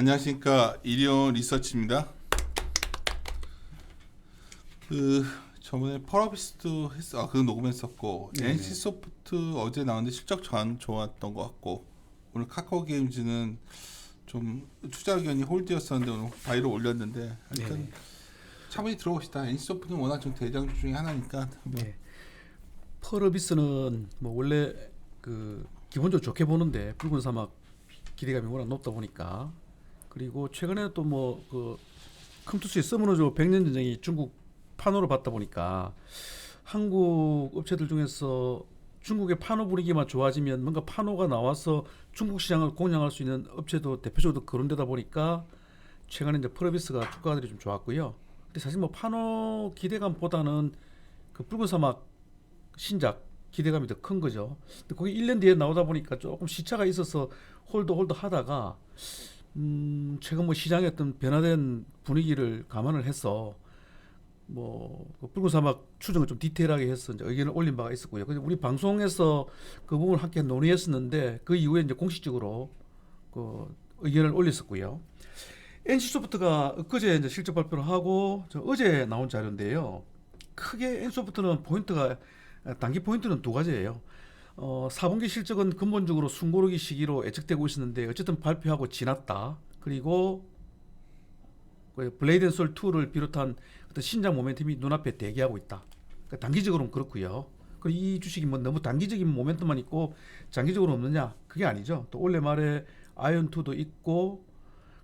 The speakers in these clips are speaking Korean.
안녕하십니까 이리온 리서치입니다. 그 저번에 펄어비스도 했, 아 그거 녹음했었고 네네. NC 소프트 어제 나왔는데 실적 전 좋았던 것 같고 오늘 카카오 게임즈는 좀 투자 의견이 홀드였었는데 오늘 바이로 올렸는데 하여튼 네네. 차분히 들어봅시다. NC 소프트는 워낙 좀 대장주 중에 하나니까 네. 펄어비스는 뭐 원래 그 기본적으로 좋게 보는데 붉은 사막 기대감이 워낙 높다 보니까 그리고 최근에 또 뭐 그 컴투스의 서머너조 백년 전쟁이 중국 판호를 받다 보니까 한국 업체들 중에서 중국의 판호 분위기만 좋아지면 뭔가 판호가 나와서 중국 시장을 공략할 수 있는 업체도 대표적으로 그런 데다 보니까 최근에 이제 펄어비스가 주가들이 좀 좋았고요. 근데 사실 뭐 판호 기대감보다는 그 붉은 사막 신작 기대감이 더 큰 거죠. 근데 거기 1년 뒤에 나오다 보니까 조금 시차가 있어서 홀더 홀더 하다가 음 최근 뭐 시장의 어떤 변화된 분위기를 감안을 해서 뭐그 붉은 사막 추정을 좀 디테일하게 해서 이제 의견을 올린 바가 있었고요. 그래서 우리 방송에서 그 부분을 함께 논의했었는데 그 이후에 이제 공식적으로 그 의견을 올렸었고요. NC소프트가 엊그제 이제 실적 발표를 하고 저 어제 나온 자료인데요. 크게 NC소프트는 포인트가 단기 포인트는 두 가지예요. 어, 4분기 실적은 근본적으로 숨고르기 시기로 예측되고 있었는데 어쨌든 발표하고 지났다. 그리고 그 블레이드 앤 솔 2를 비롯한 어떤 신작 모멘텀이 눈앞에 대기하고 있다. 그러니까 단기적으로는 그렇고요. 그리고 이 주식이 뭐 너무 단기적인 모멘텀만 있고 장기적으로 없느냐? 그게 아니죠. 또 올해 말에 아이언 2도 있고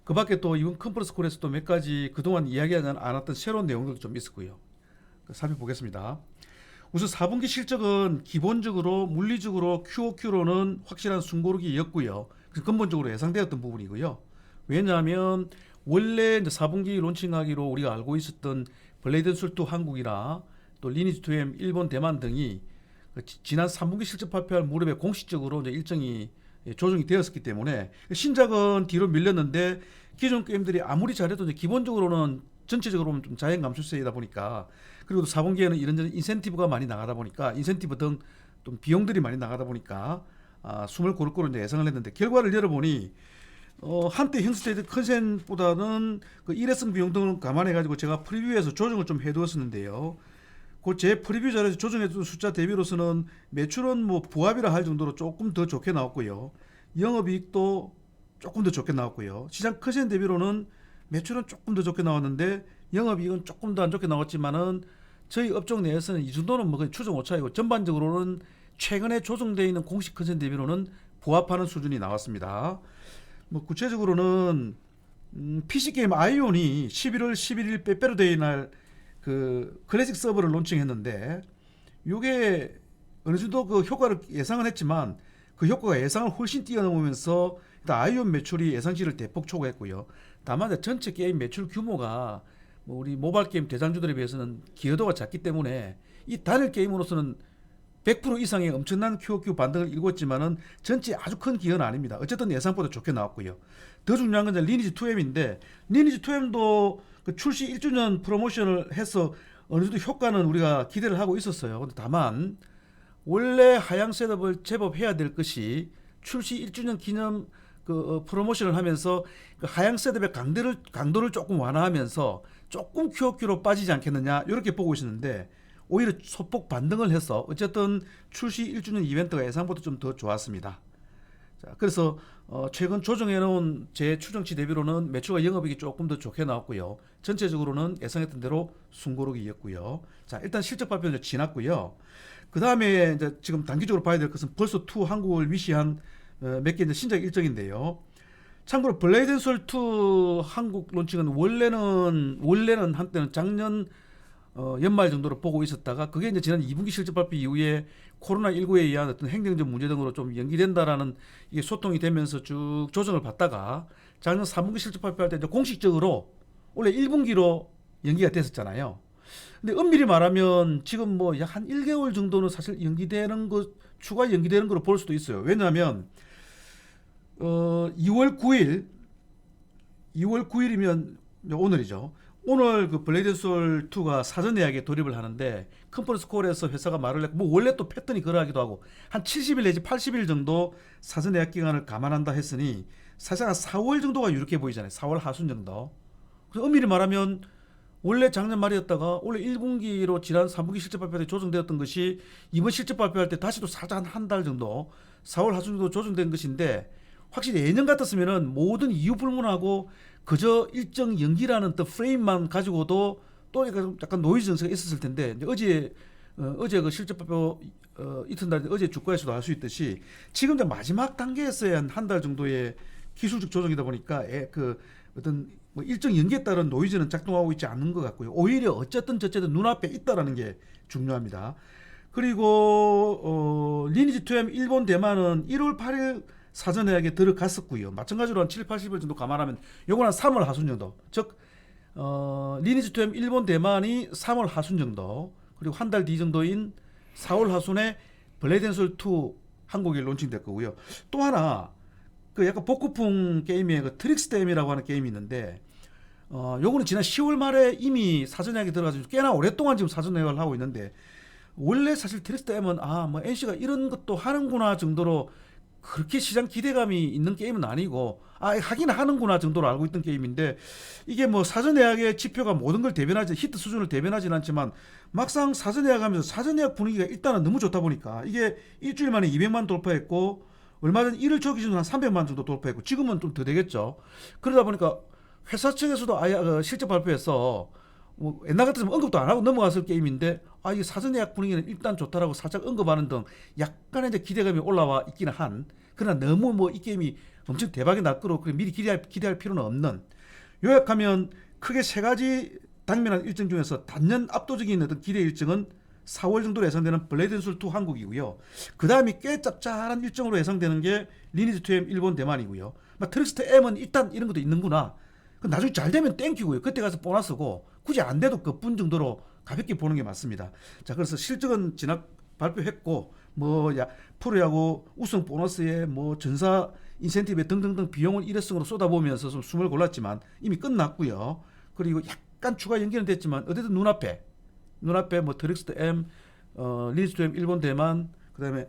그 밖에 또 이번 컨퍼런스 콜에서 또 몇 가지 그동안 이야기하지 않았던 새로운 내용들도 좀 있었고요. 그 살펴보겠습니다. 우선 4분기 실적은 기본적으로 물리적으로 QOQ로는 확실한 숨고르기였고요. 근본적으로 예상되었던 부분이고요. 왜냐하면 원래 이제 4분기 론칭하기로 우리가 알고 있었던 블레이드 술투 한국이나 또 리니지 2M 일본 대만 등이 그 지- 지난 3분기 실적 발표할 무렵에 공식적으로 이제 일정이 예, 조정이 되었기 때문에 신작은 뒤로 밀렸는데 기존 게임들이 아무리 잘해도 이제 기본적으로는 전체적으로는 좀 자연 감출세이다 보니까 그리고 또 4분기에는 이런저런 인센티브가 많이 나가다 보니까 인센티브 등 좀 비용들이 많이 나가다 보니까 아, 숨을 고를 거로 이제 예상을 했는데 결과를 열어보니 어, 한때 형스테이드 컨센보다는 그 일회성 비용 등을 감안해 가지고 제가 프리뷰에서 조정을 좀 해두었었는데요. 그 제 프리뷰 자료에서 조정해둔 숫자 대비로서는 매출은 뭐 부합이라 할 정도로 조금 더 좋게 나왔고요. 영업이익도 조금 더 좋게 나왔고요. 시장 컨센 대비로는 매출은 조금 더 좋게 나왔는데 영업이익은 조금 더 안 좋게 나왔지만은 저희 업종 내에서는 이 정도는 뭐 추정 오차이고 전반적으로는 최근에 조정되어 있는 공식 컨센 대비로는 부합하는 수준이 나왔습니다. 뭐 구체적으로는 음, PC 게임 아이온이 11월 11일 빼빼로데이 날 그 클래식 서버를 론칭했는데 이게 어느 정도 그 효과를 예상은 했지만 그 효과가 예상을 훨씬 뛰어넘으면서 일단 아이온 매출이 예상치를 대폭 초과했고요. 다만 전체 게임 매출 규모가 뭐 우리 모바일 게임 대장주들에 비해서는 기여도가 작기 때문에 이 단일 게임으로서는 100% 이상의 엄청난 QOQ 반등을 일궜지만은 전체 아주 큰 기여는 아닙니다. 어쨌든 예상보다 좋게 나왔고요. 더 중요한 건 이제 리니지 2M인데 리니지 2M도 그 출시 1주년 프로모션을 해서 어느 정도 효과는 우리가 기대를 하고 있었어요. 근데 다만 원래 하향 셋업을 제법 해야 될 것이 출시 1주년 기념 그 어, 프로모션을 하면서 그 하향 셋업의 강도를 강도를 조금 완화하면서 조금 QOQ로 빠지지 않겠느냐 이렇게 보고 있었는데 오히려 소폭 반등을 해서 어쨌든 출시 1주년 이벤트가 예상보다 좀 더 좋았습니다. 자, 그래서 어, 최근 조정해 놓은 제 추정치 대비로는 매출과 영업이익이 조금 더 좋게 나왔고요. 전체적으로는 예상했던 대로 숨고르기였고요. 자, 일단 실적 발표는 지났고요. 그 다음에 지금 단기적으로 봐야 될 것은 벌써 투 한국을 위시한 어, 몇개 이제 신작 일정인데요. 참고로 블레이드 솔2 한국 론칭은 원래는 원래는 한때는 작년 어, 연말 정도로 보고 있었다가 그게 이제 지난 2분기 실적 발표 이후에 코로나 19에 의한 어떤 행정적 문제 등으로 좀 연기된다라는 이게 소통이 되면서 쭉 조정을 받다가 작년 3분기 실적 발표할 때 이제 공식적으로 원래 1분기로 연기가 됐었잖아요. 근데 엄밀히 말하면 지금 뭐 약 한 1개월 정도는 사실 연기되는 거 추가 연기되는 거로 볼 수도 있어요. 왜냐하면 어 2월 9일 2월 9일이면 오늘이죠. 오늘 그 블레이드 솔 2가 사전 예약에 돌입을 하는데 컨퍼런스 콜에서 회사가 말을 했고 뭐 원래 또 패턴이 그러하기도 하고 한 70일 내지 80일 정도 사전 예약 기간을 감안한다 했으니 사실상 한 4월 정도가 이렇게 보이잖아요. 4월 하순 정도. 그래서 엄밀히 말하면 원래 작년 말이었다가 원래 1분기로 지난 3분기 실적 발표 때 조정되었던 것이 이번 실적 발표할 때 다시 또 살짝 한달 정도 4월 하순 정도 조정된 것인데 확실히 예년 같았으면은 모든 이유 불문하고 그저 일정 연기라는 또 프레임만 가지고도 또 약간 노이즈 증세가 있었을 텐데 어제 어, 어제 그 실적 발표 어, 이튿날 어제 주가에서도 알 수 있듯이 지금 이제 마지막 단계에서의 한한달 정도의 기술적 조정이다 보니까 애, 그 어떤 뭐 일정 연기에 따른 노이즈는 작동하고 있지 않는 것 같고요. 오히려 어쨌든 저쨌든 눈앞에 있다라는 게 중요합니다. 그리고 어, 리니지 2M 일본 대만은 1월 8일 사전 예약에 들어갔었고요. 마찬가지로 한 7, 80일 정도 감안하면 요건 한 3월 하순 정도. 즉 어, 리니지 2M 일본 대만이 3월 하순 정도 그리고 한 달 뒤 정도인 4월 하순에 블레이드앤솔 2 한국에 론칭될 거고요. 또 하나 그 약간 복고풍 게임의 그 트릭스 댐이라고 하는 게임이 있는데 어 요거는 지난 10월 말에 이미 사전 예약이 들어가지고 꽤나 오랫동안 지금 사전 예약을 하고 있는데 원래 사실 트릭스 댐은 아뭐 NC가 이런 것도 하는구나 정도로 그렇게 시장 기대감이 있는 게임은 아니고 아 하긴 하는구나 정도로 알고 있던 게임인데 이게 뭐 사전 예약의 지표가 모든 걸 대변하지 히트 수준을 대변하지는 않지만 막상 사전 예약하면서 사전 예약 분위기가 일단은 너무 좋다 보니까 이게 일주일 만에 200만 돌파했고 얼마 전 1일 초 기준으로 한 300만 정도 돌파했고 지금은 좀 더 되겠죠. 그러다 보니까 회사 측에서도 아예 어, 실적 발표에서 뭐 옛날 같았으면 언급도 안 하고 넘어갔을 게임인데 아 이게 사전 예약 분위기는 일단 좋다라고 살짝 언급하는 등 약간의 이제 기대감이 올라와 있기는 한 그러나 너무 뭐 이 게임이 엄청 대박이 날 거로 미리 기대할, 기대할 필요는 없는 요약하면 크게 세 가지 당면한 일정 중에서 단연 압도적인 어떤 기대 일정은 4월 정도로 예상되는 블레이드술 2 한국이고요. 그 다음이 꽤 짭짤한 일정으로 예상되는 게 리니지 2M 일본 대만이고요. 막 트릭스트 M은 일단 이런 것도 있는구나. 그 나중에 잘 되면 땡큐고요. 그때 가서 보너스고 굳이 안 돼도 그뿐 정도로 가볍게 보는 게 맞습니다. 자 그래서 실적은 지난 발표했고 뭐 야 프로야구 우승 보너스에 뭐 전사 인센티브에 등등등 비용을 일회성으로 쏟아보면서 좀 숨을 골랐지만 이미 끝났고요. 그리고 약간 추가 연기는 됐지만 어쨌든 눈앞에 눈앞에 뭐 트릭스트 M, 어, 리니지 M 일본 대만 그다음에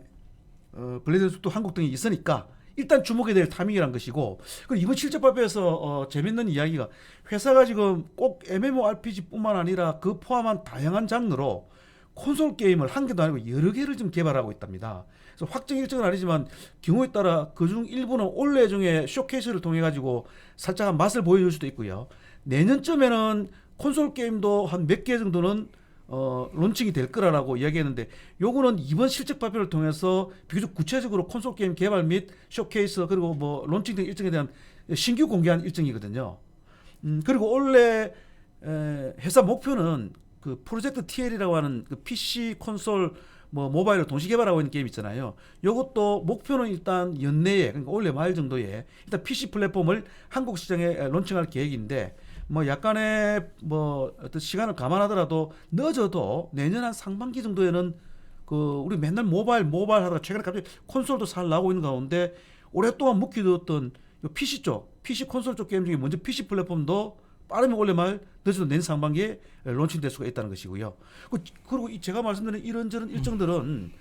어, 블레이드도 한국 등이 있으니까 일단 주목해야 될 타이밍이란 것이고 그리고 이번 실적 발표에서 어, 재밌는 이야기가 회사가 지금 꼭 MMORPG뿐만 아니라 그 포함한 다양한 장르로 콘솔 게임을 한 개도 아니고 여러 개를 좀 개발하고 있답니다. 그래서 확정 일정은 아니지만 경우에 따라 그중 일부는 올해 중에 쇼케이스를 통해 가지고 살짝 맛을 보여줄 수도 있고요. 내년쯤에는 콘솔 게임도 한 몇 개 정도는 어, 론칭이 될 거라고 이야기했는데 요거는 이번 실적 발표를 통해서 비교적 구체적으로 콘솔 게임 개발 및 쇼케이스 그리고 뭐 론칭 등 일정에 대한 신규 공개한 일정이거든요. 음, 그리고 원래 에, 회사 목표는 그 프로젝트 TL이라고 하는 그 PC 콘솔 뭐 모바일을 동시 개발하고 있는 게임 있잖아요. 요것도 목표는 일단 연내에 그러니까 올해 말 정도에 일단 PC 플랫폼을 한국 시장에 에, 론칭할 계획인데 뭐 약간의 뭐 어떤 시간을 감안하더라도 늦어도 내년 한 상반기 정도에는 그 우리 맨날 모바일 모바일 하다가 최근에 갑자기 콘솔도 살 나오고 있는 가운데 오랫동안 묵히두었던 요 PC 쪽 PC 콘솔 쪽 게임 중에 먼저 PC 플랫폼도 빠르면 올해 말 늦어도 내년 상반기에 론칭될 수가 있다는 것이고요. 그- 그리고 이 제가 말씀드린 이런저런 일정들은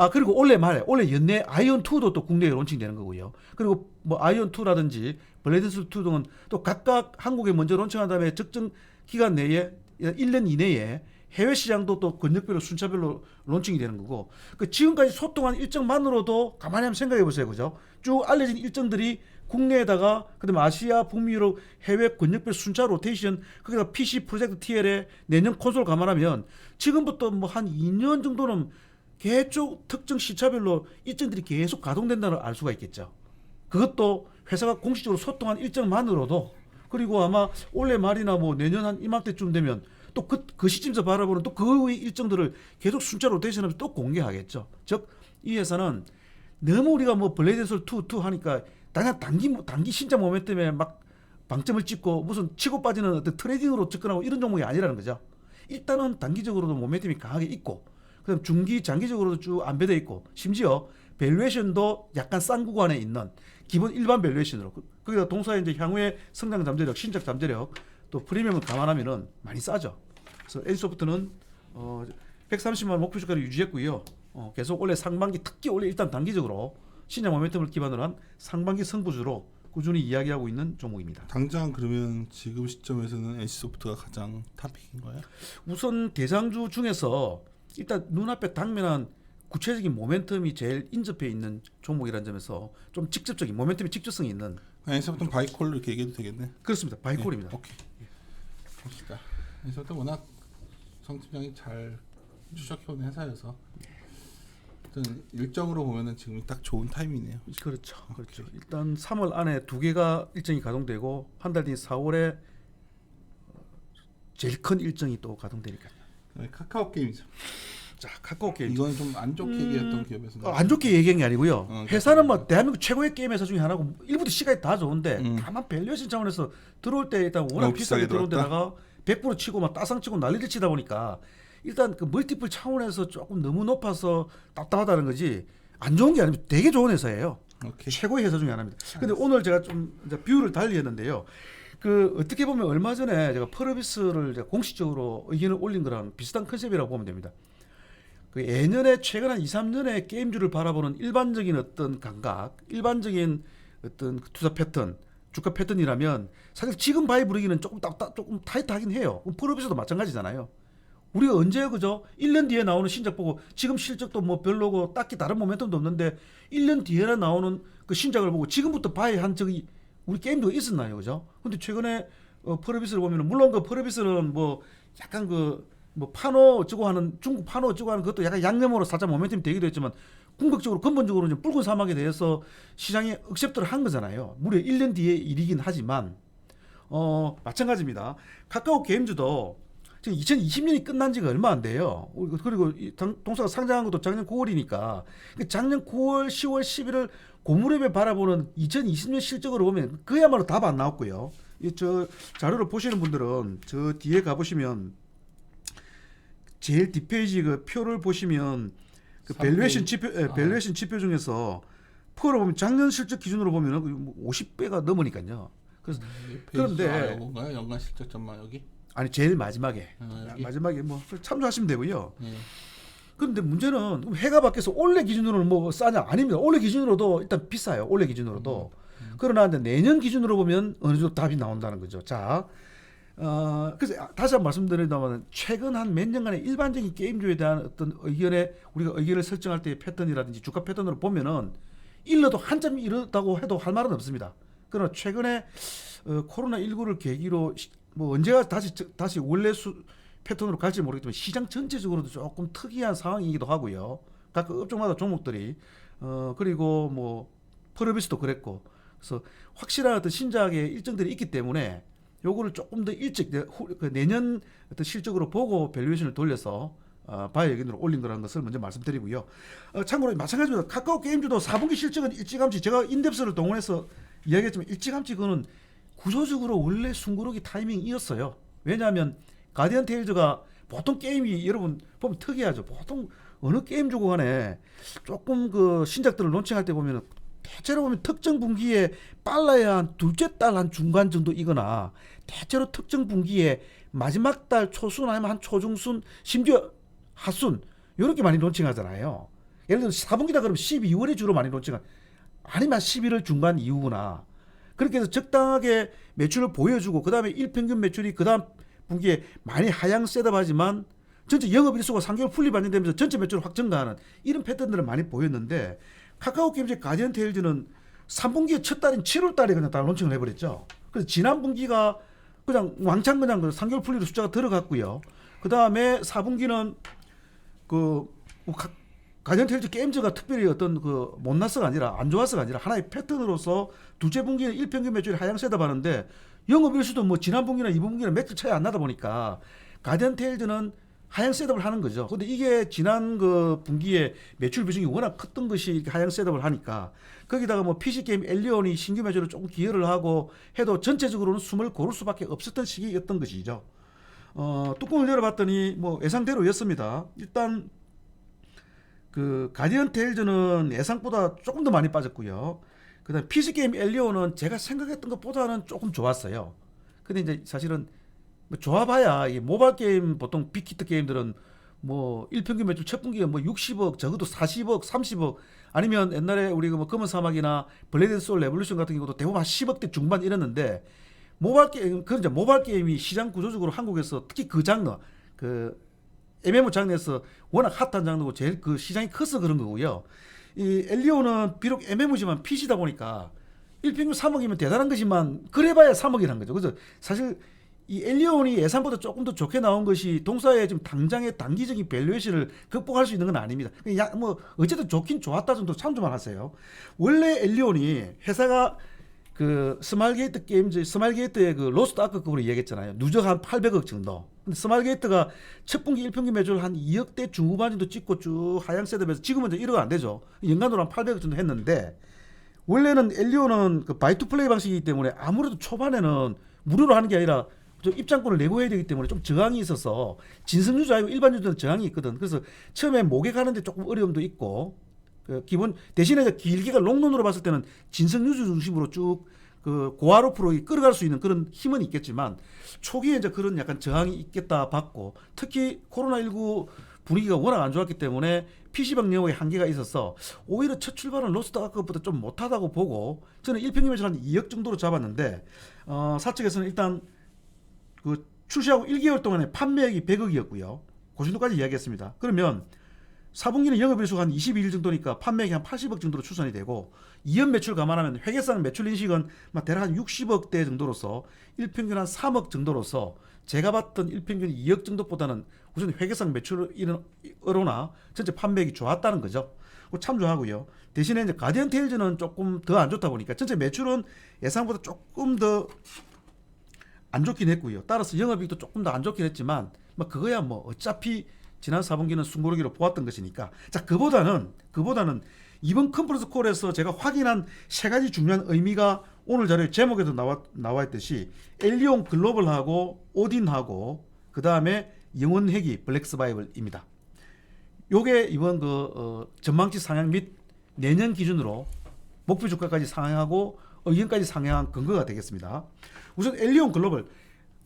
아 그리고 올해 말에 올해 연내 아이언 2도 또 국내에 론칭되는 거고요. 그리고 뭐 아이언 2라든지 블레이드스 2 등은 또 각각 한국에 먼저 론칭한 다음에 적정 기간 내에 1년 이내에 해외 시장도 또 권역별로 순차별로 론칭이 되는 거고 그 지금까지 소통한 일정만으로도 가만히 한번 생각해 보세요, 그죠? 쭉 알려진 일정들이 국내에다가 그다음에 아시아, 북미, 유럽 해외 권역별 순차 로테이션 거기다 PC 프로젝트 TL에 내년 콘솔 감안하면 지금부터 뭐 한 2년 정도는 계속 특정 시차별로 일정들이 계속 가동된다는 걸 알 수가 있겠죠. 그것도 회사가 공식적으로 소통한 일정만으로도 그리고 아마 올해 말이나 뭐 내년 한 이맘때쯤 되면 또그 그 시점에서 바라보는 또그 일정들을 계속 순차 로테이션하면서 또 공개하겠죠. 즉 이 회사는 너무 우리가 뭐 블레이드 솔 2, 2 하니까 당연 단기 단기 신장 모멘텀에 막 방점을 찍고 무슨 치고 빠지는 어떤 트레이딩으로 접근하고 이런 종목이 아니라는 거죠. 일단은 단기적으로도 모멘텀이 강하게 있고 그다음 중기 장기적으로도 쭉 안배돼 있고 심지어 밸류에이션도 약간 싼 구간에 있는 기본 일반 밸류에이션으로 그- 거기다 동사에 이제 향후의 성장 잠재력, 신작 잠재력 또 프리미엄을 감안하면은 많이 싸죠. 그래서 N소프트는 어 130만 원 목표 주가를 유지했고요. 어, 계속 올해 상반기 특히 올해 일단 단기적으로 신장 모멘텀을 기반으로 한 상반기 승부주로 꾸준히 이야기하고 있는 종목입니다. 당장 그러면 지금 시점에서는 NC소프트가 가장 탑픽인 거예요? 우선 대장주 중에서 일단 눈앞에 당면한 구체적인 모멘텀이 제일 인접해 있는 종목이라는 점에서 좀 직접적인 모멘텀이 직접성이 있는 NC소프트는 바이콜로 이렇게 얘기해도 되겠네. 그렇습니다. 바이콜입니다. 네, 오케이. 봅시다. NC소프트 워낙 성 팀장이 잘 추적해온 회사여서 어떤 일정으로 보면은 지금 딱 좋은 타이밍이네요. 그렇죠. 그렇죠. 일단 3월 안에 두 개가 일정이 가동되고 한 달뒤 4월에 제일 큰 일정이 또 가동되니까요. 네, 카카오 게임이죠. 자, 카카오 게임. 이건 좀 안 좋게 음, 얘기했던 기업에서 어, 안 좋게 얘기한 게 아니고요. 어, 회사는 뭐 대한민국 최고의 게임 회사 중에 하나고 1부터 C까지 다 좋은데 음. 다만 밸류에이션 차원에서 들어올 때 일단 워낙 너무 비싸게 비싸게 들어온 들어왔다. 데다가 100% 치고 막 따상 치고 난리를 치다 보니까 일단 그 멀티플 차원에서 조금 너무 높아서 답답하다는 거지 안 좋은 게 아니고 되게 좋은 회사예요. 오케이. 최고의 회사 중에 하나입니다. 근데 오늘 제가 좀 이제 뷰를 달리 했는데요. 그 어떻게 보면 얼마 전에 제가 제가 공식적으로 의견을 올린 거랑 비슷한 컨셉이라고 보면 됩니다. 그 예년에 최근 한 2, 3년의 게임주를 바라보는 일반적인 어떤 감각, 일반적인 어떤 그 투자 패턴, 주가 패턴이라면 사실 지금 바이 부르기는 조금 딱 딱 조금 타이트하긴 해요. 펄어비스도 마찬가지잖아요. 우리가 언제 그죠? 1년 뒤에 나오는 신작 보고 지금 실적도 뭐 별로고 딱히 다른 모멘텀도 없는데 1년 뒤에 나오는 그 신작을 보고 지금부터 봐야 한 적이 우리 게임도 있었나요, 그죠? 근데 최근에 어, 퍼르비스를 보면은 물론 그 퍼르비스는 뭐 약간 그 뭐 파노 어쩌고 하는 중국 파노 어쩌고 하는 그것도 약간 양념으로 살짝 모멘텀이 되기도 했지만 궁극적으로 근본적으로 이제 붉은 사막에 대해서 시장에 억셉트를 한 거잖아요. 무려 1년 뒤의 일이긴 하지만 어 마찬가지입니다. 카카오 게임즈도 지금 2020년이 끝난 지가 얼마 안 돼요. 그리고 동사가 상장한 것도 작년 9월이니까 작년 9월, 10월, 11월 고무렵에 바라보는 2020년 실적으로 보면 그야말로 답 안 나왔고요. 이저 자료를 보시는 분들은 저 뒤에 가 보시면 제일 뒷페이지 그 표를 보시면 그. 밸류에이션 지표 예, 아. 밸류에이션 지표 중에서 프로 보면 작년 실적 기준으로 보면은 50배가 넘으니까요. 그래서 그런데- 그런데 뭔가요? 연간 실적 전망 여기? 아니 제일 마지막에 아? 마지막에 뭐 참조하시면 되고요. 예. 그런데 문제는 해가 밖에서 올해 기준으로는 뭐 싸냐? 아닙니다. 올해 기준으로도 일단 비싸요. 올해 기준으로도. 그러나 이제 내년 기준으로 보면 어느 정도 답이 나온다는 거죠. 자, 어, 그래서 다시 한 번 말씀드린다면 최근 한 몇 년간의 일반적인 게임주에 대한 어떤 의견에 우리가 의견을 설정할 때의 패턴이라든지 주가 패턴으로 보면은 일러도 한점 이르다고 해도 할 말은 없습니다. 그러나 최근에 어, 코로나 19를 계기로 시- 뭐 언제가 다시 다시 원래 수 패턴으로 갈지 모르겠지만 시장 전체적으로도 조금 특이한 상황이기도 하고요. 각 업종마다 종목들이 어 그리고 뭐 퍼르비스도 그랬고 그래서 확실한 어떤 신작의 일정들이 있기 때문에 요거를 조금 더 일찍 그 내년 어떤 실적으로 보고 밸류에이션을 돌려서 어, 바이오 의견으로 올린 거라는 것을 먼저 말씀드리고요. 어, 참고로 마찬가지로 카카오 게임주도 4분기 실적은 일찌감치 제가 인덱스를 동원해서 이야기했지만 일찌감치 그거는 구조적으로 원래 숨고르기 타이밍이었어요. 왜냐하면 가디언 테일즈가 보통 게임이 여러분 보면 특이하죠. 보통 어느 게임 주고 간에 조금 그 신작들을 론칭할 때 보면은 대체로 보면 특정 분기에 빨라야 한 둘째 달 한 중간 정도이거나 대체로 특정 분기에 마지막 달 초순 아니면 한 초중순 심지어 하순 이렇게 많이 론칭하잖아요. 예를 들어 4분기다 그러면 12월에 주로 많이 론칭한 아니면 11월 중반 이후구나. 그렇게 해서 적당하게 매출을 보여주고 그 다음에 일평균 매출이 그 다음 분기에 많이 하향 셋업하지만 전체 영업 일수가 3개월 풀리 반영되면서 전체 매출을 확 증가하는 이런 패턴들을 많이 보였는데 카카오 게임즈 가디언 테일즈는 3분기의 첫 달인 7월 달에 그냥 다 론칭을 해버렸죠. 그래서 지난 분기가 그냥 왕창 그냥 그 3개월 풀리로 숫자가 들어갔고요. 그 다음에 4분기는 그뭐 가- 가디언 테일즈 게임즈가 특별히 어떤 그 못났어가 아니라 안 좋았어가 아니라 하나의 패턴으로서 두째 분기는 일평균 매출이 하향 셋업하는데 영업 일수도 뭐 지난 분기나 이번 분기나 매출 차이 안 나다 보니까 가디언 테일즈는 하향 셋업을 하는 거죠. 근데 이게 지난 그 분기에 매출 비중이 워낙 컸던 것이 하향 셋업을 하니까 거기다가 뭐 PC 게임 엘리온이 신규 매출을 조금 기여를 하고 해도 전체적으로는 숨을 고를 수밖에 없었던 시기였던 것이죠. 어, 뚜껑을 열어봤더니 뭐 예상대로였습니다. 일단 그 가디언 테일즈는 예상보다 조금 더 많이 빠졌고요. 그다음 PC 게임 엘리온은 제가 생각했던 것보다는 조금 좋았어요. 근데 이제 사실은 뭐 좋아봐야 이 모바일 게임 보통 빅히트 게임들은 뭐 일평균 매출 첫 분기에 뭐 60억 적어도 40억 30억 아니면 옛날에 우리 그뭐 검은 사막이나 블레이드 소울 레볼루션 같은 경우도 대부분 한 10억대 중반 이랬는데 모바일 게임 그런 이제 모바일 게임이 시장 구조적으로 한국에서 특히 그 장르 그 MMO 장르에서 워낙 핫한 장르고 제일 그 시장이 커서 그런 거고요. 이 엘리오는 비록 MMO지만 PC다 보니까 일평균 3억이면 대단한 거지만 그래봐야 3억이라는 거죠. 그래서 사실 이 엘리온이 예상보다 조금 더 좋게 나온 것이 동사의 지금 당장의 단기적인 밸류에이션을 극복할 수 있는 건 아닙니다. 야, 뭐 어쨌든 좋긴 좋았다 정도 참조만 하세요. 원래 엘리온이 회사가 그 스마일게이트 게임즈 스마일게이트의 그 로스트 아크급으로 얘기했잖아요. 누적 한 800억 정도. 근데 스마일게이트가 첫 분기 1평균 매출 한 2억대 중후반 정도 찍고 쭉 하향세대면서 지금은 이제 1억 안 되죠. 연간으로 한 800억 정도 했는데 원래는 엘리오는 그 바이 투 플레이 방식이기 때문에 아무래도 초반에는 무료로 하는 게 아니라 좀 입장권을 내고 해야 되기 때문에 좀 저항이 있어서 진성 유저 아니고 일반 유저는 저항이 있거든. 그래서 처음에 목에 가는데 조금 어려움도 있고 그 기본 대신에 길게가 롱런으로 봤을 때는 진성 유저 중심으로 쭉 그 고화로프로 끌어갈 수 있는 그런 힘은 있겠지만 초기에 이제 그런 약간 저항이 있겠다 봤고 특히 코로나19 분위기가 워낙 안 좋았기 때문에 PC방 영역에 한계가 있어서 오히려 첫 출발은 로스트 아크보다 좀 못하다고 보고 저는 1평균 매출 한 2억 정도로 잡았는데 어, 사측에서는 일단 그 출시하고 1개월 동안에 판매액이 100억이었고요. 그 정도까지 이야기했습니다. 그러면 4분기는 영업일수가 한 22일 정도니까 판매액이 한 80억 정도로 추산이 되고 2연 매출 감안하면 회계상 매출 인식은 막 대략 한 60억대 정도로서 일평균 한 3억 정도로서 제가 봤던 일평균 2억 정도보다는 우선 회계상 매출으로나 전체 판매액이 좋았다는 거죠. 그거 참조하고요. 대신에 이제 가디언 테일즈는 조금 더 안 좋다 보니까 전체 매출은 예상보다 조금 더 안 좋긴 했고요. 따라서 영업이익도 조금 더 안 좋긴 했지만 뭐 그거야 뭐 어차피 지난 4분기는 숨고르기로 보았던 것이니까 자 그보다는 그보다는 이번 컨퍼런스 콜에서 제가 확인한 세 가지 중요한 의미가 오늘 자료 제목에도 나와 나와 있듯이 엘리온 글로벌하고 오딘하고 그 다음에 영원 회기 블랙 서바이벌입니다. 요게 이번 그 어, 전망치 상향 및 내년 기준으로 목표 주가까지 상향하고 의견까지 상향한 근거가 되겠습니다. 우선 엘리온 글로벌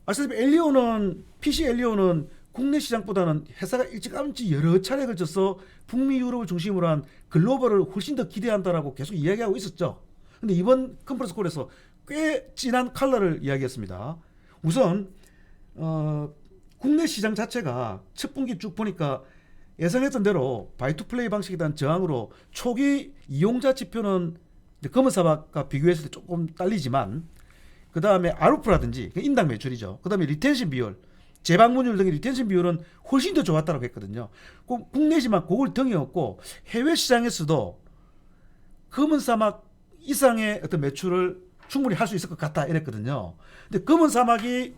아시다시피 엘리온은 PC 엘리온은 국내 시장보다는 회사가 일찌감치 여러 차례 걸쳐서 북미 유럽을 중심으로 한 글로벌을 훨씬 더 기대한다라고 계속 이야기하고 있었죠. 근데 이번 컨퍼런스 콜에서 꽤 진한 칼라를 이야기했습니다. 우선 어, 국내 시장 자체가 첫 분기 쭉 보니까 예상했던 대로 바이투 플레이 방식에 대한 저항으로 초기 이용자 지표는 검은 사막과 비교했을 때 조금 딸리지만 그 다음에 아르프라든지 그 인당 매출이죠. 그 다음에 리텐션 비율, 재방문율 등의 리텐션 비율은 훨씬 더 좋았다고 했거든요. 꼭 국내지만 그걸 등이었고 해외 시장에서도 검은 사막 이상의 어떤 매출을 충분히 할 수 있을 것 같다 이랬거든요. 근데 검은 사막이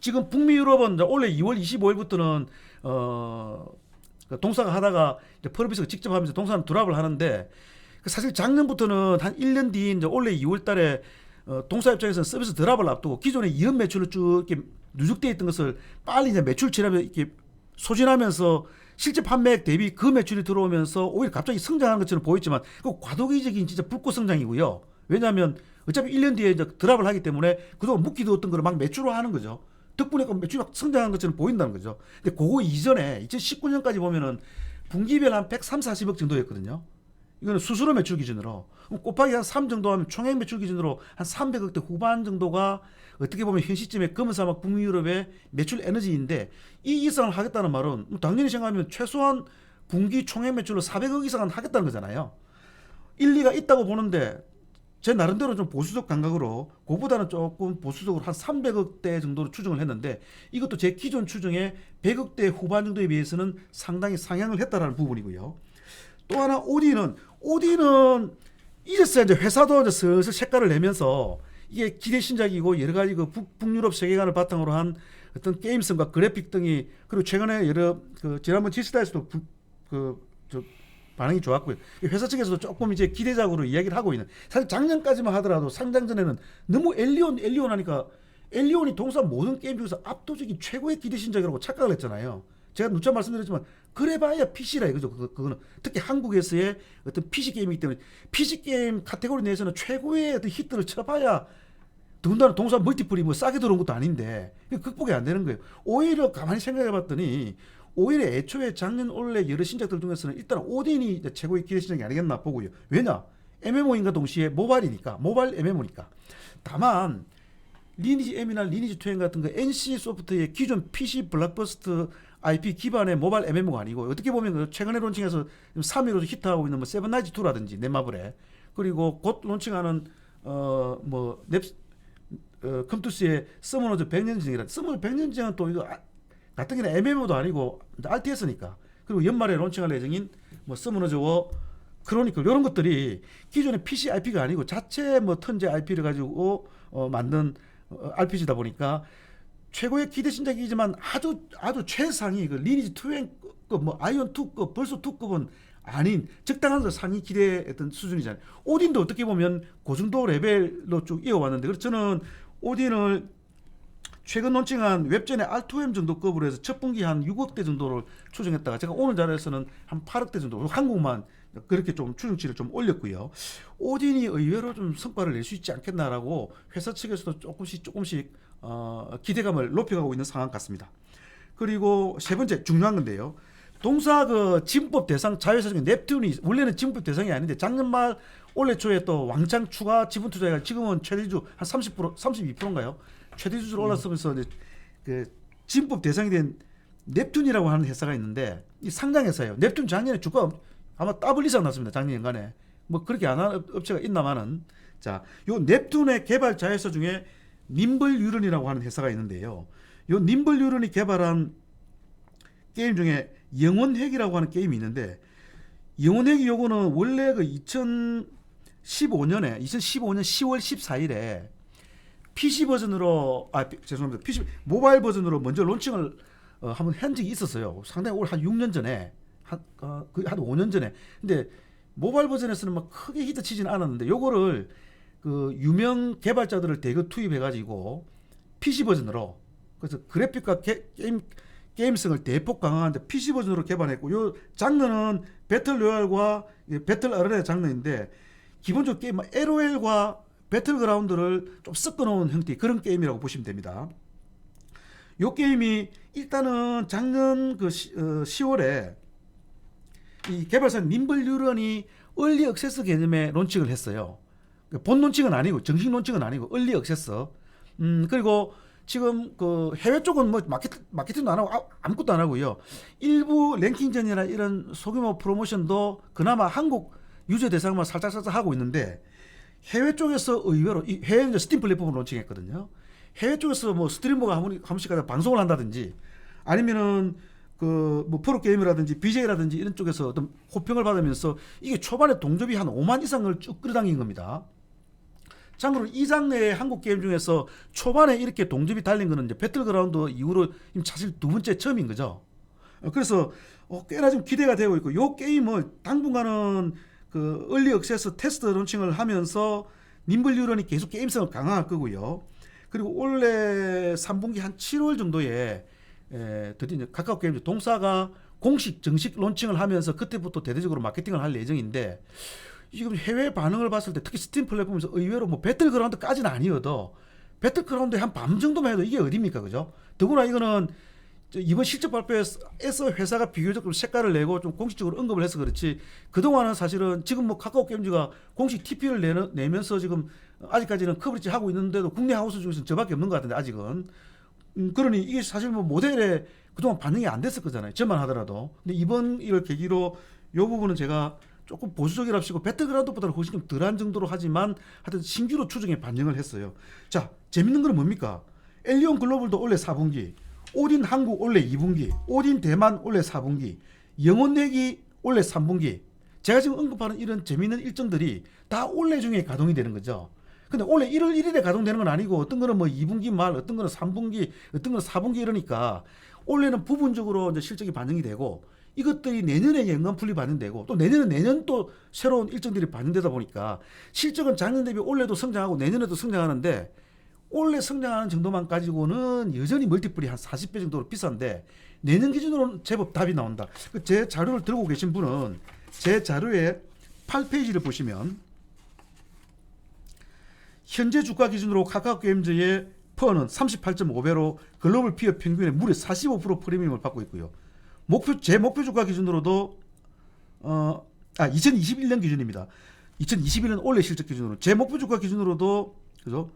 지금 북미 유럽은 올해 2월 25일부터는 어그 동사가 하다가 이제 펄비스가 직접 하면서 동사는 드랍을 하는데 그 사실 작년부터는 한 1년 뒤인 이제 올해 2월 달에 어, 동사 입장에서는 서비스 드랍을 앞두고 기존의 이연 매출을 쭉 이렇게 누적되어 있던 것을 빨리 이제 매출 질하면 이렇게 소진하면서 실제 판매액 대비 그 매출이 들어오면서 오히려 갑자기 성장하는 것처럼 보였지만 그 과도기적인 진짜 불꽃 성장이고요. 왜냐하면 어차피 1년 뒤에 이제 드랍을 하기 때문에 그동안 묶기두었던 거를 막 매출로 하는 거죠. 덕분에 그 매출이 막 성장하는 것처럼 보인다는 거죠. 근데 그거 이전에 2019년까지 보면은 분기별 한 130, 40억 정도였거든요. 이거는 수수료 매출 기준으로 곱하기 한 3 정도 하면 총액 매출 기준으로 한 300억대 후반 정도가 어떻게 보면 현 시점에 검은 사막 북미 유럽의 매출 에너지인데 이 이상을 하겠다는 말은 뭐 당연히 생각하면 최소한 분기 총액 매출로 400억 이상은 하겠다는 거잖아요. 일리가 있다고 보는데 제 나름대로 좀 보수적 감각으로 그보다는 조금 보수적으로 한 300억대 정도로 추정을 했는데 이것도 제 기존 추정의 100억대 후반 정도에 비해서는 상당히 상향을 했다라는 부분이고요. 또 하나 오디는 오디는 이제서야 이제 회사도 이제 슬슬 색깔을 내면서 이게 기대 신작이고 여러 가지 그 북, 북유럽 세계관을 바탕으로 한 어떤 게임성과 그래픽 등이 그리고 최근에 여러 그 지난번 지스타에서도 부- 그, 저 반응이 좋았고요. 이 회사 측에서도 조금 이제 기대작으로 이야기를 하고 있는. 사실 작년까지만 하더라도 상장 전에는 너무 엘리온 엘리온 하니까 엘리온이 동사 모든 게임 중에서 압도적인 최고의 기대 신작이라고 착각을 했잖아요. 제가 누차 말씀드렸지만 그래봐야 PC라 이거죠. 그, 그거는 특히 한국에서의 어떤 PC 게임이기 때문에 PC 게임 카테고리 내에서는 최고의 어떤 히트를 쳐봐야 더군다나 동사 멀티플이 뭐 싸게 들어온 것도 아닌데 극복이 안 되는 거예요. 오히려 가만히 생각해봤더니 오히려 애초에 작년 올해 여러 신작들 중에서는 일단 오딘이 최고의 기대 신작이 아니겠나 보고요. 왜냐? MMO인과 동시에 모바일이니까 모바일 MMO니까. 다만 리니지 M이나 리니지 2M 같은 거 NC 소프트의 기존 PC 블록버스터 IP 기반의 모바일 MMO가 아니고 어떻게 보면 그 최근에 론칭해서 3위로 히트하고 있는 뭐 세븐나이츠 2라든지 넷마블에 그리고 곧 론칭하는 어뭐 넵 어, 컴투스의 서머너즈 백년전이라 서머너 백년전은 또 이거 아, 같은 게는 MMO도 아니고 RTS니까. 그리고 연말에 론칭할 예정인 뭐 서머너즈워 크로니클 이런 것들이 기존의 PC IP가 아니고 자체 뭐 턴제 IP를 가지고 어, 만든 어, RPG다 보니까 최고의 기대 신작이지만 아주 아주 최상위 그 리니지 2급 뭐 아이언 2급 벌써 2급은 아닌 적당한 그 상위 기대했던 수준이잖아요. 오딘도 어떻게 보면 그 정도 레벨로 쭉 이어왔는데 그래서 저는 오딘을 최근 론칭한 웹전의 R2M 정도 급으로 해서 첫 분기 한 6억대 정도를 추정했다가 제가 오늘 자료에서는 한 8억대 정도 한국만 그렇게 좀 추정치를 좀 올렸고요. 오딘이 의외로 좀 성과를 낼 수 있지 않겠나라고 회사 측에서도 조금씩 조금씩 어, 기대감을 높여가고 있는 상황 같습니다. 그리고 세 번째 중요한 건데요. 동사 그 진법 대상 자회사 중에 넵튠이 원래는 진법 대상이 아닌데 작년 말 올해 초에 또 왕창 추가 지분 투자가 지금은 최대주 한 30% 32%인가요? 최대주주로 올랐으면서 이제 그 진법 대상이 된 넵튠이라고 하는 회사가 있는데 이 상장 회사예요. 넵튠 작년에 주가 아마 더블 이상 났습니다. 작년 연간에 뭐 그렇게 안 업- 업체가 있나마는 자 요 넵튠의 개발 자 회사 중에 님블 유런이라고 하는 회사가 있는데요. 요 님블 유런이 개발한 게임 중에 영혼핵이라고 하는 게임이 있는데 영혼핵이 요거는 원래 그 2015년에 2015년 10월 14일에 PC 버전으로 아 피- 죄송합니다. PC 모바일 버전으로 먼저 론칭을 어, 한번 한 적이 있었어요. 상당히 올 한 6년 전에 한 어, 거의 한 5년 전에. 근데 모바일 버전에서는 막 크게 히트 치지는 않았는데 요거를 그 유명 개발자들을 대거 투입해 가지고 PC 버전으로 그래서 그래픽과 게, 게임 게임성을 대폭 강화하는데 PC 버전으로 개발했고 요 장르는 배틀 로얄과 이 배틀 아레나 장르인데 기본적으로 게임 뭐 LOL과 배틀그라운드를 좀 섞어 놓은 형태의 그런 게임이라고 보시면 됩니다. 요 게임이 일단은 작년 그 시, 어, 10월에 이 개발사 님블 유런이 얼리 액세스 개념의 론칭을 했어요. 그본 론칭은 아니고 정식 론칭은 아니고 얼리 액세스. 음 그리고 지금 그 해외 쪽은 뭐 마케팅 마케팅도 안 하고 아, 아무것도 안 하고요. 일부 랭킹전이나 이런 소규모 프로모션도 그나마 한국 유저 대상만 살짝 살짝 하고 있는데 해외 쪽에서 의외로 이 이제 스팀 플랫폼을 론칭했거든요. 해외 쪽에서 뭐 스트리머가 한, 번씩 가서 방송을 한다든지 아니면은 그 뭐 프로 게임이라든지 BJ라든지 이런 쪽에서 어떤 호평을 받으면서 이게 초반에 동접이 한 5만 이상을 쭉 끌어당긴 겁니다. 참고로 이 장르의 한국 게임 중에서 초반에 이렇게 동접이 달린 거는 이제 배틀그라운드 이후로 사실 두 번째 처음인 거죠. 어, 그래서 어, 꽤나 좀 기대가 되고 있고 요 게임을 당분간은 그 얼리 액세스 테스트 론칭을 하면서 님블 유런이 계속 게임성을 강화할 거고요. 그리고 올해 3분기 한 7월 정도에 에, 드디어 이제 카카오 게임 동사가 공식 정식 론칭을 하면서 그때부터 대대적으로 마케팅을 할 예정인데 지금 해외 반응을 봤을 때 특히 스팀 플랫폼에서 의외로 뭐 배틀그라운드까지는 아니어도 배틀그라운드의 한밤 정도만 해도 이게 어딥니까 그죠? 더구나 이거는 저 이번 실적 발표에서 회사가 비교적 좀 색깔을 내고 좀 공식적으로 언급을 해서 그렇지 그동안은 사실은 지금 뭐 카카오 게임즈가 공식 TP를 내면서 지금 아직까지는 커버리지 하고 있는데도 국내 하우스 중에서는 저밖에 없는 것 같은데 아직은 음, 그러니 이게 사실 뭐 모델에 그동안 반응이 안 됐을 거잖아요 저만 하더라도 근데 이번 이걸 계기로 요 부분은 제가 조금 보수적이랍시고 배틀그라운드보다는 훨씬 좀 덜한 정도로 하지만 하여튼 신규로 추정에 반영을 했어요 자 재밌는 건 뭡니까 엘리온 글로벌도 올해 4분기 오딘 한국 올해 2분기, 오딘 대만 올해 4분기, 영혼 내기 올해 3분기. 제가 지금 언급하는 이런 재미있는 일정들이 다 올해 중에 가동이 되는 거죠. 근데 올해 1월 1일에 가동되는 건 아니고 어떤 거는 뭐 2분기 말, 어떤 거는 3분기, 어떤 거는 4분기 이러니까 올해는 부분적으로 이제 실적이 반영이 되고 이것들이 내년에 연간풀이 반영되고 또 내년은 내년 또 새로운 일정들이 반영되다 보니까 실적은 작년 대비 올해도 성장하고 내년에도 성장하는데 올해 성장하는 정도만 가지고는 여전히 멀티플이 한 40배 정도로 비싼데 내년 기준으로는 제법 답이 나온다. 그제 자료를 들고 계신 분은 제 자료의 8페이지를 보시면 현재 주가 기준으로 카카오 게임즈의 퍼는 38.5배로 글로벌 피어 평균의 무려 45% 프리미엄을 받고 있고요. 목표 제 목표 주가 기준으로도 어 아 2021년 기준입니다. 2021년 올해 실적 기준으로 제 목표 주가 기준으로도 그죠?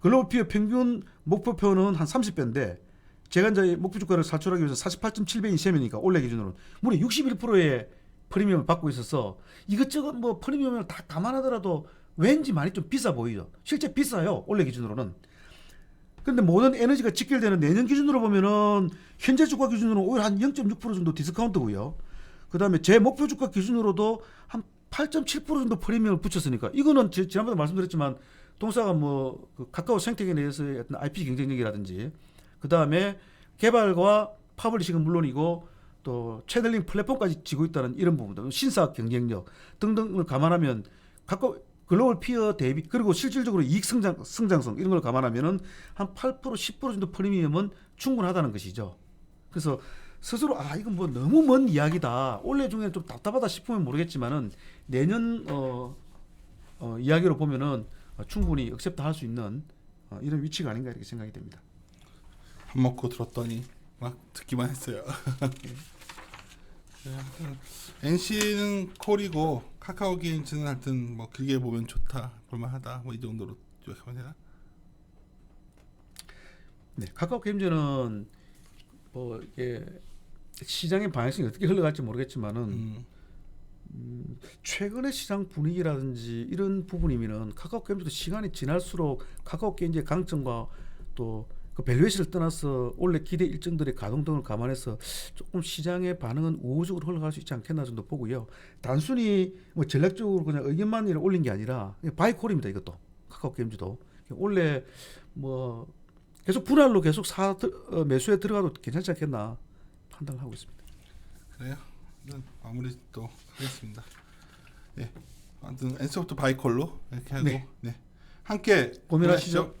글로벌 피어 평균 목표표는 한 30배인데 제가 이제 목표 주가를 살출하기 위해서 48.7배인 셈이니까 올해 기준으로 무려 61%의 프리미엄을 받고 있어서 이것저것 뭐 프리미엄을 다 감안하더라도 왠지 많이 좀 비싸 보이죠. 실제 비싸요. 올해 기준으로는. 근데 모든 에너지가 직결되는 내년 기준으로 보면은 현재 주가 기준으로 오히려 한 0.6% 정도 디스카운트고요. 그 다음에 제 목표 주가 기준으로도 한 8.7% 정도 프리미엄을 붙였으니까 이거는 지- 지난번에 말씀드렸지만 동사가 뭐 그 카카오 생태계 내에서의 어떤 IP 경쟁력이라든지 그 다음에 개발과 파블리싱은 물론이고 또 채널링 플랫폼까지 지고 있다는 이런 부분들 신사 경쟁력 등등을 감안하면 카카오 글로벌 피어 대비 그리고 실질적으로 이익 성장 성장성 이런 걸 감안하면은 한 8% 10% 정도 프리미엄은 충분하다는 것이죠. 그래서 스스로 아 이건 뭐 너무 먼 이야기다. 올해 중에 좀 답답하다 싶으면 모르겠지만은 내년 어, 어 이야기로 보면은 어, 충분히 억셉트 할 수 있는 어, 이런 위치가 아닌가 이렇게 생각이 됩니다. 밥 먹고 들었더니 막 듣기만 했어요. NC는 콜이고 카카오 게임즈는 하여튼 뭐 길게 보면 좋다, 볼만하다, 뭐 이 정도로 요약하면 되나? 네, 카카오 게임즈는 뭐 이게 시장의 방향성이 어떻게 흘러갈지 모르겠지만은 음, 최근의 시장 분위기라든지 이런 부분이면은 카카오 게임즈도 시간이 지날수록 카카오 게임즈의 강점과 또 그 밸류에이션을 떠나서 원래 기대 일정들의 가동 등을 감안해서 조금 시장의 반응은 우호적으로 흘러갈 수 있지 않겠나 정도 보고요. 단순히 뭐 전략적으로 그냥 의견만 올린 게 아니라 바이콜입니다. 이것도 카카오 게임즈도 원래 뭐 계속 분할로 계속 사 어, 매수에 들어가도 괜찮지 않겠나 판단을 하고 있습니다. 그래요. 마무리 또 하겠습니다. 예, 아무튼 엔서부터 바이콜로 이렇게 하고 네. 네. 함께 고민하시죠.